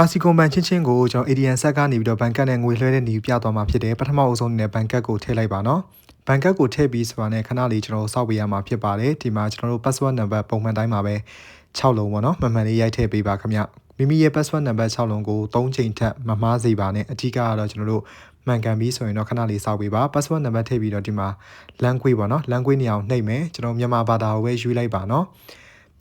ကာစီကွန်ဘန်ချင်းချင်းကိုကျွန်တော် ADN ဆက်ကနေပြီးတော့ဘန်ကတ်နဲ့ငွေလွှဲတဲ့နေပြသွားမှာဖြစ်တယ်ပထမအဦးဆုံးအနေနဲ့ဘန်ကတ်ကိုထည့်လိုက်ပါနော်ဘန်ကတ်ကိုထည့်ပြီးဆိုတာနဲ့ခဏလေးကျွန်တော်စောက်ပေးရမှာဖြစ်ပါတယ်ဒီမှာကျွန်တော်တို့ password number ပုံမှန်တိုင်းမှာပဲ6လုံးပေါ့နော်မှန်မှန်လေးရိုက်ထည့်ပေးပါခင်ဗျမိမိရဲ့ password number 6လုံးကို3ချိန်ထက်မမှားစေပါနဲ့အဓိကကတော့ကျွန်တော်တို့မှန်ကန်ပြီးဆိုရင်တော့ခဏလေးစောက်ပေးပါ password number ထည့်ပြီးတော့ဒီမှာ language ပေါ့နော် language နေအောင်နှိပ်မယ်ကျွန်တော်မြန်မာဘာသာကိုပဲယူလိုက်ပါနော်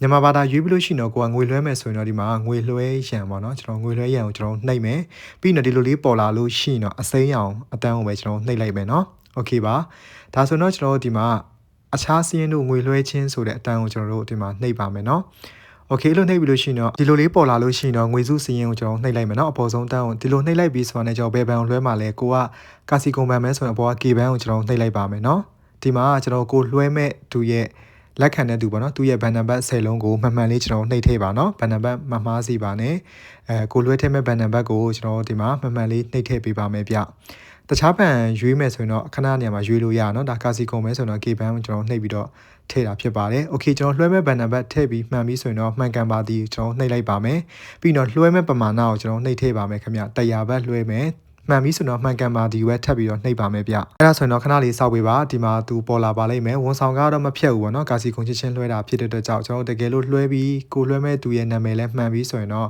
မြန်မာဘာသာရွေးပြီးလို့ရှိရင်တော့ကိုကငွေလွှဲမယ်ဆိုရင်တော့ဒီမှာငွေလွှဲရန်ပေါ့နော်ကျွန်တော်ငွေလွှဲရန်ကိုကျွန်တော်နှိပ်မယ်ပြီးတော့ဒီလိုလေးပေါ်လာလို့ရှိရင်တော့အစိမ်းအောင်အတန်းကိုပဲကျွန်တော်နှိပ်လိုက်မယ်နော်โอเคပါဒါဆိုတော့ကျွန်တော်တို့ဒီမှာအခြားစီးရင်တို့ငွေလွှဲခြင်းဆိုတဲ့အတန်းကိုကျွန်တော်တို့ဒီမှာနှိပ်ပါမယ်နော်โอเคလို့နှိပ်ပြီးလို့ရှိရင်တော့ဒီလိုလေးပေါ်လာလို့ရှိရင်တော့ငွေစုစီရင်ကိုကျွန်တော်နှိပ်လိုက်မယ်เนาะအပေါ်ဆုံးတန်းကိုဒီလိုနှိပ်လိုက်ပြီးဆိုတော့လည်းကျွန်တော်ဘယ်ဘန်ကိုလွှဲမှာလဲကိုကကာစီကွန်ဘန်မဲဆိုရင်အပေါ်က K ဘန်ကိုကျွန်တော်နှိပ်လိုက်ပါမယ်เนาะဒီမှာကျွန်တော်ကိုလွှဲမဲ့သူရဲ့ လက်ခံတဲ့သူပေါ့နော်သူရဲ့ဘန်နံပါတ်10လုံးကိုမှန်မှန်လေးကျွန်တော်နှိပ်ထည့်ပါနော်ဘန်နံပါတ်မမှားစီပါနဲ့အဲကိုလွှဲထည့်မဲ့ဘန်နံပါတ်ကိုကျွန်တော်ဒီမှာမှန်မှန်လေးနှိပ်ထည့်ပေးပါမယ်ဗျတခြားဘန်ရွေးမယ်ဆိုရင်တော့ခဏနေရာမှာရွေးလို့ရအောင်နော်ဒါကာစီကုန်မယ်ဆိုရင်တော့ K ဘန်ကိုကျွန်တော်နှိပ်ပြီးတော့ထည့်တာဖြစ်ပါတယ်။ Okay ကျွန်တော်လွှဲမဲ့ဘန်နံပါတ်ထည့်ပြီးမှန်ပြီးဆိုရင်တော့မှန်ကန်ပါသည်ကျွန်တော်နှိပ်လိုက်ပါမယ်။ပြီးတော့လွှဲမဲ့ပမာဏကိုကျွန်တော်နှိပ်ထည့်ပါမယ်ခင်ဗျ။100ဘတ်လွှဲမယ် မှန်ပြီဆိုတော့မှန်ကန်ပါဒီဝက်ထပ်ပြီးတော့နှိပ်ပါမယ်ဗျအဲ့ဒါဆိုရင်တော့ခဏလေးစောက်ပေးပါဒီမှာသူပေါ်လာပါလိမ့်မယ်ဝန်ဆောင်ကတော့မဖြတ်ဘူးပေါ့နော်ကာစီကွန်ချင်းချင်းလွှဲတာဖြစ်တဲ့အတွက်ကြောင့်ကျွန်တော်တကယ်လို့လွှဲပြီးကိုလွှဲမဲ့သူရဲ့နာမည်လည်းမှန်ပြီဆိုရင်တော့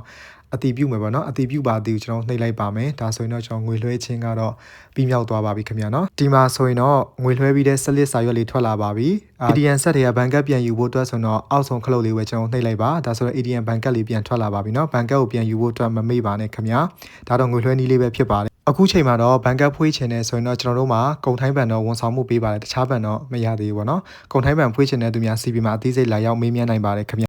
အတီးပြုတ်မယ်ပေါ့နော်အတီးပြုတ်ပါသည်ကိုကျွန်တော်နှိပ်လိုက်ပါမယ်ဒါဆိုရင်တော့ကျွန်တော်ငွေလွှဲခြင်းကတော့ပြီးမြောက်သွားပါပြီခင်ဗျာနော်ဒီမှာဆိုရင်တော့ငွေလွှဲပြီးတဲ့စလစ်စာရွက်လေးထွက်လာပါပြီ ADN ဆက်တွေကဘန်ကတ်ပြန်ယူဖို့အတွက်ဆိုတော့အောက်ဆုံးခလုတ်လေးပဲကျွန်တော်နှိပ်လိုက်ပါဒါဆိုတော့ ADN ဘန်ကတ်လေးပြန်ထွက်လာပါပြီနော်ဘန်ကတ်ကိုပြန်ယူဖို့အတွက်မမေ့ပါနဲ့ခင်ဗျာဒါတော့ငွေလွှဲနည်းလေးပဲဖြစ်ပါတယ် အခုချိန်မှာတော့ဘန်ကတ်ဖွေးချင်တယ်ဆိုရင်တော့ကျွန်တော်တို့မှာကုန်ထိုင်းဘန်တော့ဝန်ဆောင်မှုပေးပါတယ်တခြားဘန်တော့မရသေးဘူးပေါ့နော်ကုန်ထိုင်းဘန်ဖွေးချင်တဲ့သူများ CP မှာအသေးစိတ်လာရောက်မေးမြန်းနိုင်ပါတယ်ခင်ဗျ